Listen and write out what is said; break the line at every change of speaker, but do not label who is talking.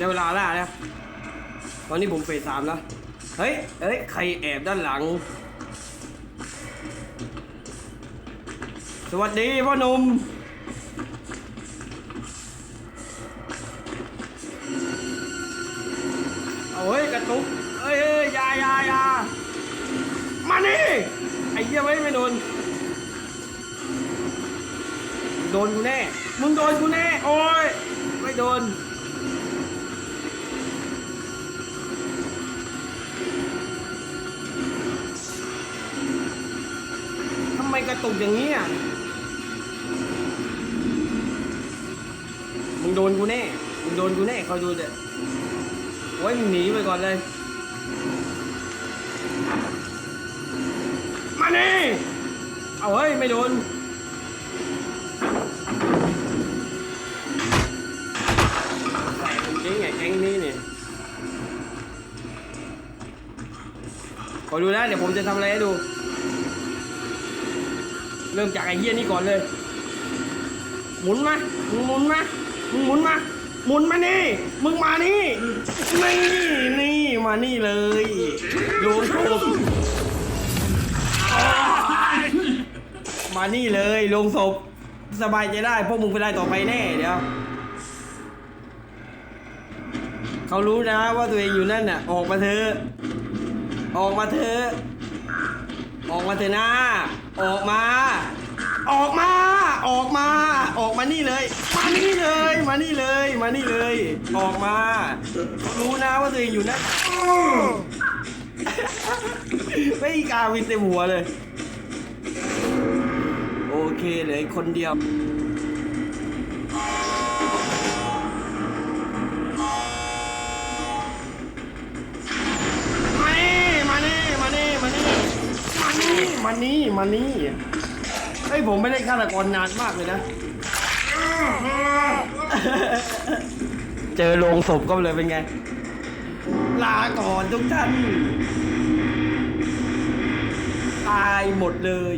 ได้เวลาล่าแล้วตอนนี้ผมเฟสสามแล้วเฮ้ยเฮ้ย ใครแอบด้านหลัง สวัสดีพ่อหนุ่มเอาเฮ้ย กระตุกเฮ้ยเฮ้ยยายายามานี่ ไอ้เหี้ยไม่ไม่โดน โดนกูแน่ มึงโดนกูแน่ โอ้ย ไม่โดน ไมกระตุกอย่างนี้อะมึงโดนกูแน่ มึงโดนกูแน่เขาดูเด็ดโอ้ยมึงหนีไปก่อนเลย มานี่เอาเฮ้ย ไม่โดนใส่ผมจริงไงแก๊งนี้เนี่ยขอดูนะเดี๋ยวผมจะทำอะไรให้ดู เริ่มจากไอ้เหี้ยนี่ก่อนเลย หมุนมามึงหมุนมามึงหมุนมาหมุนมานี่ มึงมานี่นี่นี่มานี่เลยโลงศพมานี่เลยลงศพสบายใจได้พวกมึงไปได้ต่อไปแน่เดี๋ยวเขารู้นะว่าตัวเองอยู่นั่นน่ะ ออกมาเถอะออกมาเถอะ ออกมาเถอะนะออกมา ออกมา ออกมา ออกมานี่เลย มานี่เลย มานี่เลย มานี่เลย ออกมา รู้นะว่าตัวเองอยู่นั่นไม่กล้าวินเต็มหัวเลย โอเคเหลือคนเดียว มานี่มานี่เฮ้ยผมไม่ได้ฆาตกรนานมากเลยนะ เจอโรงศพก็เลยเป็นไง ลาก่อนทุกท่าน ตายหมดเลย